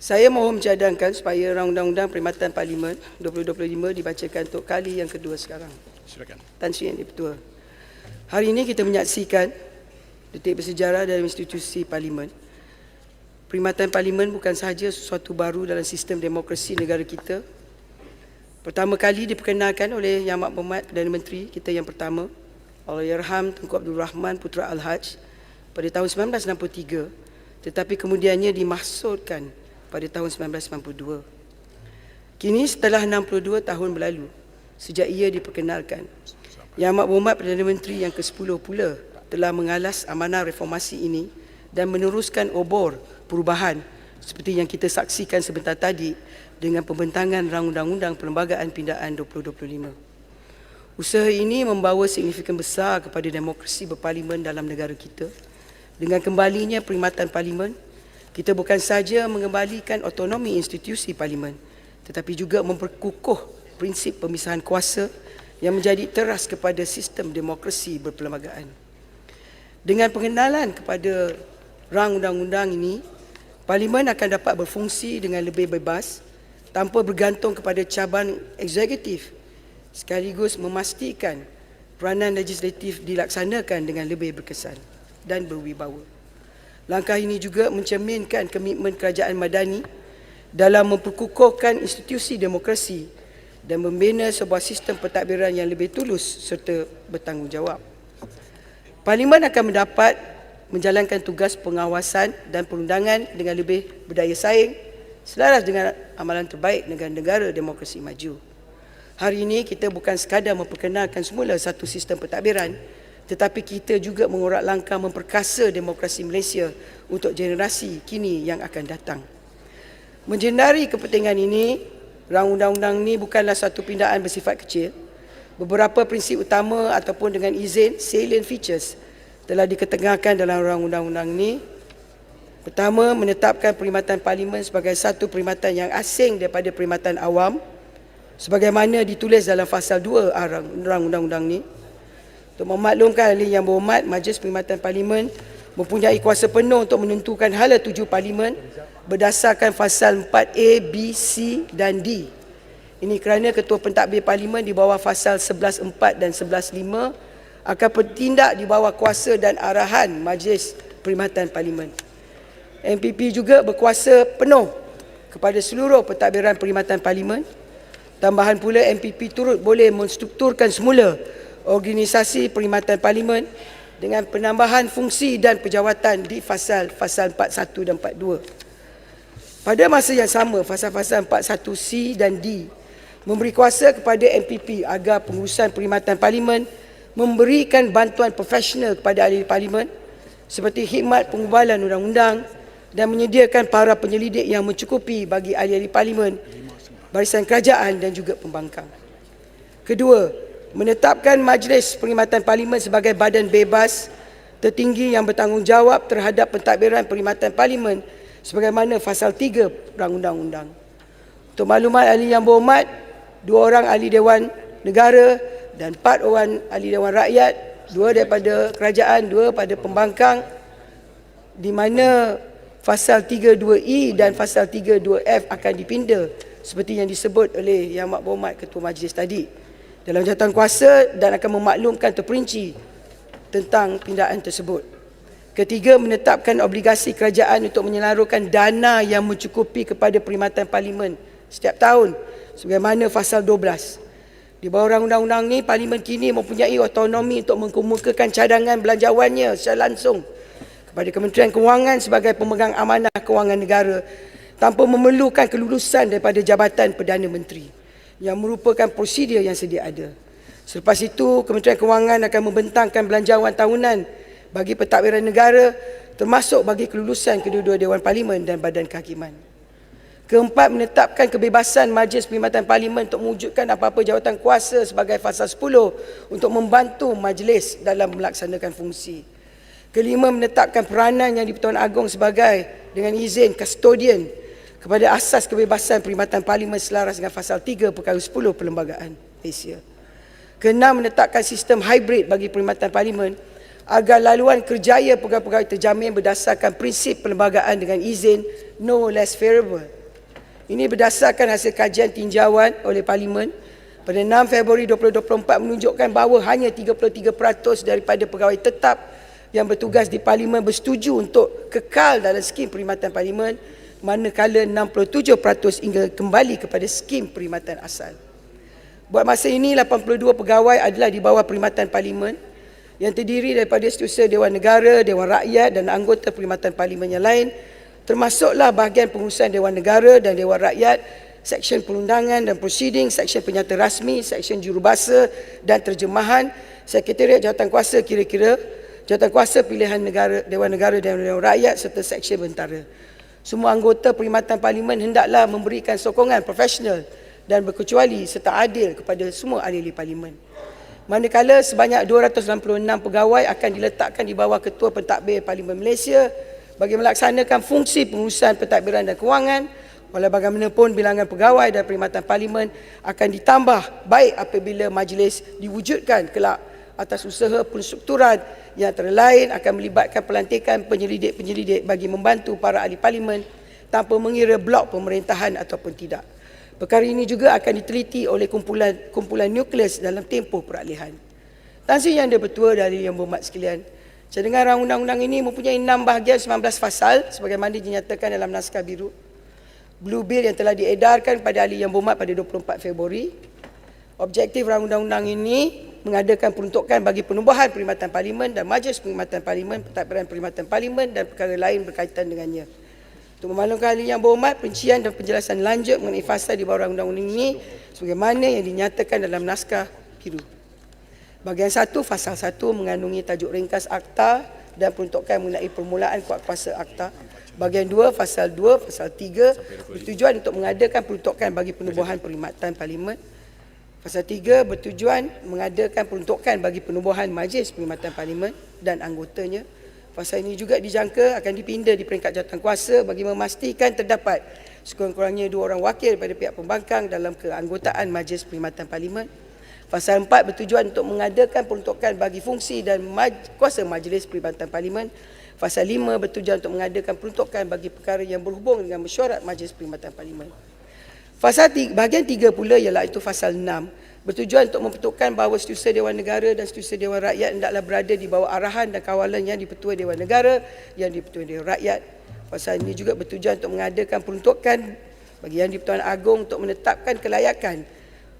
Saya mohon mencadangkan supaya rang undang-undang Perkhidmatan Parlimen 2025 dibacakan untuk kali yang kedua sekarang. Silakan. Tan Sri Yang Ketua. Hari ini kita menyaksikan detik bersejarah dalam institusi parlimen. Perkhidmatan parlimen bukan sahaja sesuatu baru dalam sistem demokrasi negara kita. Pertama kali diperkenalkan oleh Yang Amat Berhormat Perdana Menteri kita yang pertama, Allahyarham Tunku Abdul Rahman Putra Al-Haj pada tahun 1963 tetapi kemudiannya dimahsudkan pada tahun 1992. Kini setelah 62 tahun berlalu sejak ia diperkenalkan, Yang Amat Berhormat Perdana Menteri yang ke-10 pula telah mengalas amanah reformasi ini dan meneruskan obor perubahan seperti yang kita saksikan sebentar tadi dengan pembentangan Rang Undang-Undang Perlembagaan Pindaan 2025. Usaha ini membawa signifikan besar kepada demokrasi berparlimen dalam negara kita. Dengan kembalinya perkhidmatan parlimen, kita bukan saja mengembalikan otonomi institusi parlimen tetapi juga memperkukuh prinsip pemisahan kuasa yang menjadi teras kepada sistem demokrasi berperlembagaan. Dengan pengenalan kepada rang undang-undang ini, parlimen akan dapat berfungsi dengan lebih bebas tanpa bergantung kepada cabaran eksekutif sekaligus memastikan peranan legislatif dilaksanakan dengan lebih berkesan dan berwibawa. Langkah ini juga mencerminkan komitmen kerajaan Madani dalam memperkukuhkan institusi demokrasi dan membina sebuah sistem pentadbiran yang lebih tulus serta bertanggungjawab. Parlimen akan mendapat menjalankan tugas pengawasan dan perundangan dengan lebih berdaya saing selaras dengan amalan terbaik negara-negara demokrasi maju. Hari ini kita bukan sekadar memperkenalkan semula satu sistem pentadbiran tetapi kita juga mengorak langkah memperkasa demokrasi Malaysia untuk generasi kini yang akan datang. Menjendari kepentingan ini, rang undang-undang ini bukanlah satu pindaan bersifat kecil. Beberapa prinsip utama ataupun dengan izin salient features telah diketengahkan dalam rang undang-undang ini. Pertama, menetapkan perkhidmatan parlimen sebagai satu perkhidmatan yang asing daripada perkhidmatan awam sebagaimana ditulis dalam fasal 2 rang undang-undang ini. Untuk memaklumkan ahli yang berhormat, Majlis Perkhidmatan Parlimen mempunyai kuasa penuh untuk menentukan hala tuju Parlimen berdasarkan fasal 4A, B, C dan D. Ini kerana Ketua Pentadbir Parlimen di bawah fasal 11.4 dan 11.5 akan bertindak di bawah kuasa dan arahan Majlis Perkhidmatan Parlimen. MPP juga berkuasa penuh kepada seluruh pentadbiran perkhidmatan parlimen. Tambahan pula MPP turut boleh menstrukturkan semula organisasi perkhidmatan parlimen dengan penambahan fungsi dan pejawatan di fasal-fasal 41 dan 42. Pada masa yang sama, fasal-fasal 41C dan D memberi kuasa kepada MPP agar pengurusan perkhidmatan parlimen memberikan bantuan profesional kepada ahli parlimen seperti khidmat pengubalan undang-undang dan menyediakan para penyelidik yang mencukupi bagi ahli-ahli parlimen, barisan kerajaan dan juga pembangkang. Kedua, menetapkan Majlis Perkhidmatan Parlimen sebagai badan bebas tertinggi yang bertanggungjawab terhadap pentadbiran perkhidmatan parlimen sebagaimana fasal 3 Perang Undang-Undang. Untuk maklumat ahli yang berhormat, dua orang ahli Dewan Negara dan empat orang ahli Dewan Rakyat, dua daripada kerajaan, dua pada pembangkang di mana fasal 32E dan fasal 32F akan dipinda seperti yang disebut oleh Yang Mak Berhormat Ketua Majlis tadi dalam jawatan kuasa dan akan memaklumkan terperinci tentang pindaan tersebut. Ketiga, menetapkan obligasi kerajaan untuk menyalurkan dana yang mencukupi kepada perkhidmatan parlimen setiap tahun sebagaimana fasal 12. Di bawah undang-undang ini, parlimen kini mempunyai otonomi untuk mengkemukakan cadangan belanjawannya secara langsung kepada Kementerian Kewangan sebagai pemegang amanah kewangan negara tanpa memerlukan kelulusan daripada Jabatan Perdana Menteri yang merupakan prosedur yang sedia ada. Selepas itu, Kementerian Kewangan akan membentangkan belanjawan tahunan bagi pentadbiran negara termasuk bagi kelulusan kedua-dua Dewan Parlimen dan Badan Kehakiman. Keempat, menetapkan kebebasan Majlis Perkhidmatan Parlimen untuk mewujudkan apa-apa jawatan kuasa sebagai fasa 10 untuk membantu majlis dalam melaksanakan fungsi. Kelima, menetapkan peranan yang di-Pertuan Agong sebagai dengan izin kustodian kepada asas kebebasan perkhidmatan parlimen selaras dengan fasal 3 perkara 10 perlembagaan Malaysia. Keenam menetapkan sistem hybrid bagi perkhidmatan parlimen agar laluan kerjaya pegawai-pegawai terjamin berdasarkan prinsip perlembagaan dengan izin no less favorable. Ini berdasarkan hasil kajian tinjauan oleh Parlimen pada 6 Februari 2024 menunjukkan bahawa hanya 33% daripada pegawai tetap yang bertugas di Parlimen bersetuju untuk kekal dalam skim perkhidmatan Parlimen manakala 67% hingga kembali kepada skim perkhidmatan asal. Buat masa ini 82 pegawai adalah di bawah perkhidmatan Parlimen yang terdiri daripada setiausaha Dewan Negara, Dewan Rakyat dan anggota perkhidmatan parlimen yang lain termasuklah bahagian pengurusan Dewan Negara dan Dewan Rakyat, Seksyen Perundangan dan Proceeding, Seksyen Penyata Rasmi, Seksyen Jurubahasa dan Terjemahan, Sekretariat Jawatan Kuasa kira-kira, Jawatan Kuasa Pilihan Negara, Dewan Negara dan Dewan Rakyat serta Seksyen Bentara. Semua anggota perkhidmatan parlimen hendaklah memberikan sokongan profesional dan berkecuali serta adil kepada semua ahli-ahli parlimen. Manakala sebanyak 266 pegawai akan diletakkan di bawah Ketua Pentadbir Parlimen Malaysia bagi melaksanakan fungsi pengurusan pentadbiran dan kewangan walau bagaimanapun bilangan pegawai dan perkhidmatan parlimen akan ditambah baik apabila majlis diwujudkan kelak atas usaha penstrukturan yang terlain akan melibatkan pelantikan penyelidik-penyelidik bagi membantu para ahli parlimen tanpa mengira blok pemerintahan ataupun tidak. Perkara ini juga akan diteliti oleh kumpulan kumpulan nukleus dalam tempoh peralihan. Tan Sri Yang Bertua dari Yang Berhormat sekalian, cadangan undang-undang ini mempunyai 6 bahagian 19 fasal sebagaimana dinyatakan dalam naskah biru. Blue Bill yang telah diedarkan pada ahli Yang Berhormat pada 24 Februari. Objektif undang-undang ini mengadakan peruntukan bagi penubuhan perkhidmatan parlimen dan majlis perkhidmatan parlimen, pentadbiran perkhidmatan parlimen dan perkara lain berkaitan dengannya. Untuk memaklumkan ahli yang berhormat, pencian dan penjelasan lanjut mengenai fasa di bawah undang-undang ini sebagaimana yang dinyatakan dalam naskah biru. Bahagian satu, fasal satu mengandungi tajuk ringkas akta dan peruntukan mengenai permulaan kuat kuasa akta. Bahagian dua, fasal dua, fasal tiga bertujuan untuk mengadakan peruntukan bagi penubuhan perkhidmatan parlimen. Fasal tiga bertujuan mengadakan peruntukan bagi penubuhan majlis perkhidmatan parlimen dan anggotanya. Fasa ini juga dijangka akan dipindah di peringkat jawatan kuasa bagi memastikan terdapat sekurang-kurangnya dua orang wakil daripada pihak pembangkang dalam keanggotaan Majlis Perkhidmatan Parlimen. Fasa empat bertujuan untuk mengadakan peruntukan bagi fungsi dan maj- kuasa Majlis Perkhidmatan Parlimen. Fasa lima bertujuan untuk mengadakan peruntukan bagi perkara yang berhubung dengan mesyuarat Majlis Perkhidmatan Parlimen. Fasa tiga, bahagian tiga pula ialah itu fasal enam bertujuan untuk mempertukarkan bahawa setiausaha Dewan Negara dan setiausaha Dewan Rakyat hendaklah berada di bawah arahan dan kawalan yang dipertua Dewan Negara yang dipertua Dewan Rakyat. Pasal ini juga bertujuan untuk mengadakan peruntukan bagi Yang di-Pertuan Agong untuk menetapkan kelayakan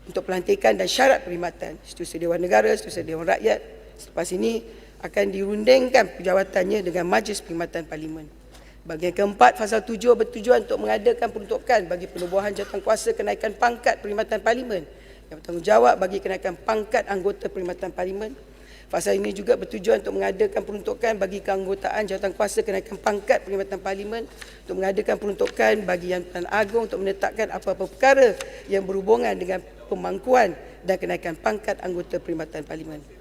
untuk pelantikan dan syarat perkhidmatan setiausaha Dewan Negara, setiausaha Dewan Rakyat. Selepas ini akan dirundingkan pejawatannya dengan Majlis Perkhidmatan Parlimen. Bahagian keempat, fasal tujuh bertujuan untuk mengadakan peruntukan bagi penubuhan jawatan kuasa kenaikan pangkat perkhidmatan parlimen yang bertanggungjawab bagi kenaikan pangkat anggota perkhidmatan parlimen. Fasa ini juga bertujuan untuk mengadakan peruntukan bagi keanggotaan jawatan kuasa kenaikan pangkat perkhidmatan parlimen untuk mengadakan peruntukan bagi Yang Tuan Agong untuk menetapkan apa-apa perkara yang berhubungan dengan pemangkuan dan kenaikan pangkat anggota perkhidmatan parlimen.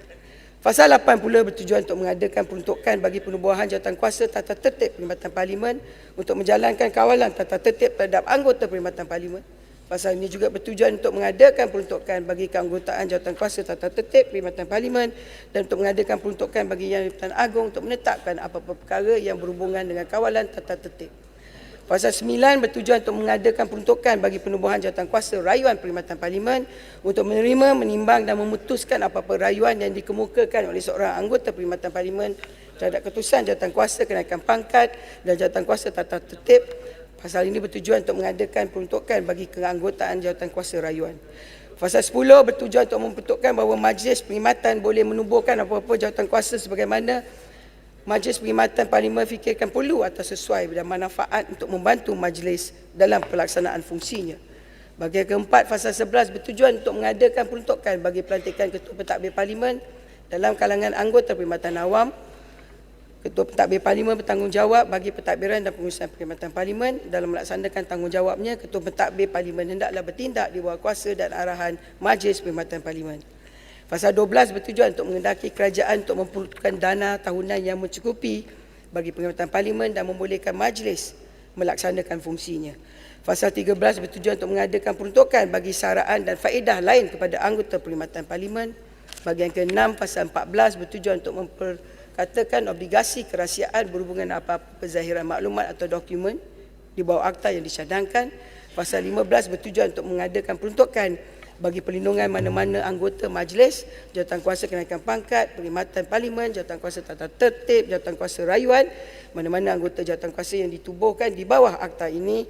Fasa 8 pula bertujuan untuk mengadakan peruntukan bagi penubuhan jawatan kuasa tata tertib perkhidmatan parlimen untuk menjalankan kawalan tata tertib terhadap anggota perkhidmatan parlimen. Pasal ini juga bertujuan untuk mengadakan peruntukan bagi keanggotaan jawatan kuasa tata tertib Perkhidmatan Parlimen dan untuk mengadakan peruntukan bagi Yang di Agong untuk menetapkan apa-apa perkara yang berhubungan dengan kawalan tata tertib. Pasal 9 bertujuan untuk mengadakan peruntukan bagi penubuhan jawatan kuasa rayuan Perkhidmatan Parlimen untuk menerima, menimbang dan memutuskan apa-apa rayuan yang dikemukakan oleh seorang anggota Perkhidmatan Parlimen terhadap ketusan jawatan kuasa kenaikan pangkat dan jawatan kuasa tata tertib Pasal ini bertujuan untuk mengadakan peruntukan bagi keanggotaan jawatan kuasa rayuan. Pasal 10 bertujuan untuk memperuntukkan bahawa majlis perkhidmatan boleh menubuhkan apa-apa jawatan kuasa sebagaimana majlis perkhidmatan parlimen fikirkan perlu atau sesuai dan manfaat untuk membantu majlis dalam pelaksanaan fungsinya. Bahagian keempat, fasa 11 bertujuan untuk mengadakan peruntukan bagi pelantikan ketua pentadbir parlimen dalam kalangan anggota perkhidmatan awam Ketua Pentadbir Parlimen bertanggungjawab bagi pentadbiran dan pengurusan perkhidmatan Parlimen dalam melaksanakan tanggungjawabnya Ketua Pentadbir Parlimen hendaklah bertindak di bawah kuasa dan arahan Majlis Perkhidmatan Parlimen. Pasal 12 bertujuan untuk mengendaki kerajaan untuk memperlukan dana tahunan yang mencukupi bagi perkhidmatan Parlimen dan membolehkan majlis melaksanakan fungsinya. Pasal 13 bertujuan untuk mengadakan peruntukan bagi saraan dan faedah lain kepada anggota perkhidmatan Parlimen. Bahagian ke-6 pasal 14 bertujuan untuk memper katakan obligasi kerahsiaan berhubungan apa-apa penzahiran maklumat atau dokumen di bawah akta yang dicadangkan. Pasal 15 bertujuan untuk mengadakan peruntukan bagi perlindungan mana-mana anggota majlis, jawatankuasa kenaikan pangkat, perkhidmatan parlimen, jawatankuasa tata tertib, jawatankuasa rayuan, mana-mana anggota jawatankuasa yang ditubuhkan di bawah akta ini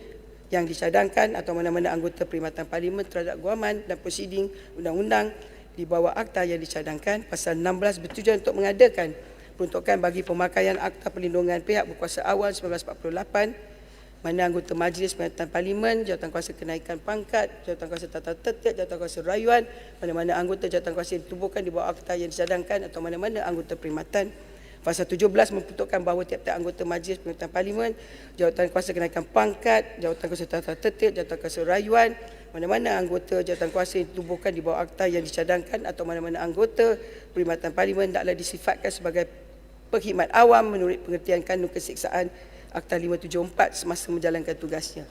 yang dicadangkan atau mana-mana anggota perkhidmatan parlimen terhadap guaman dan prosiding undang-undang di bawah akta yang dicadangkan pasal 16 bertujuan untuk mengadakan peruntukan bagi pemakaian akta perlindungan pihak berkuasa awal 1948 mana anggota majlis perkhidmatan parlimen jawatankuasa kenaikan pangkat jawatankuasa tata tertib jawatankuasa rayuan mana-mana anggota jawatankuasa yang ditubuhkan di bawah akta yang dicadangkan atau mana-mana anggota perkhidmatan. Pasal 17 memperuntukkan bahawa tiap-tiap anggota majlis perkhidmatan parlimen, jawatan kuasa kenaikan pangkat, jawatan kuasa tata tertib, jawatan kuasa rayuan, mana-mana anggota jawatan kuasa yang ditubuhkan di bawah akta yang dicadangkan atau mana-mana anggota perkhidmatan parlimen taklah disifatkan sebagai perkhidmat awam menurut pengertian kanun kesiksaan Akta 574 semasa menjalankan tugasnya.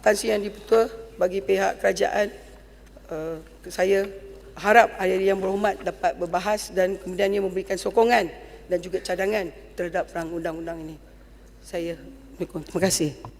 Tan Sri Yang Dipertua bagi pihak kerajaan uh, saya harap ahli yang berhormat dapat berbahas dan kemudiannya memberikan sokongan dan juga cadangan terhadap perang undang-undang ini. Saya terima kasih.